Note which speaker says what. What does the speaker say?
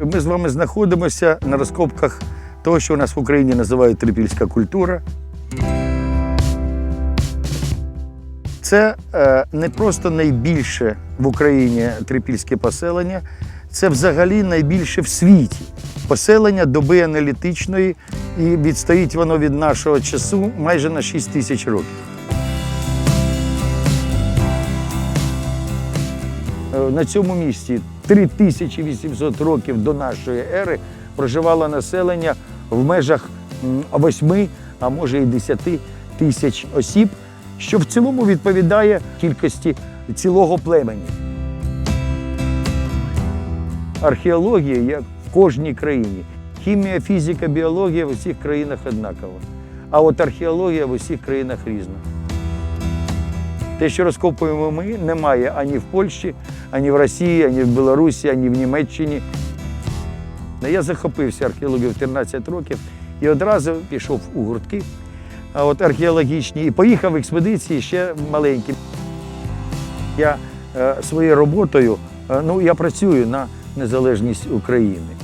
Speaker 1: ми з вами знаходимося на розкопках того, що у нас в Україні називають трипільська культура. Це е, не просто найбільше в Україні трипільське поселення, це взагалі найбільше в світі. Поселення доби аналітичної, і відстоїть воно від нашого часу майже на 6 тисяч років. Е, На цьому місці 3800 років до нашої ери проживало населення в межах 8, а може і 10 тисяч осіб, що в цілому відповідає кількості цілого племені. Археологія як в кожній країні. Хімія, фізика, біологія в усіх країнах однакова. А от археологія в усіх країнах різна. Те, що розкопуємо ми, немає ані в Польщі, ані в Росії, ані в Білорусі, ані в Німеччині. Я захопився археологією в 13 років і одразу пішов у гуртки, от археологічні, і поїхав в експедиції ще маленький. Я е, своєю роботою, е, ну, я працюю на незалежність України.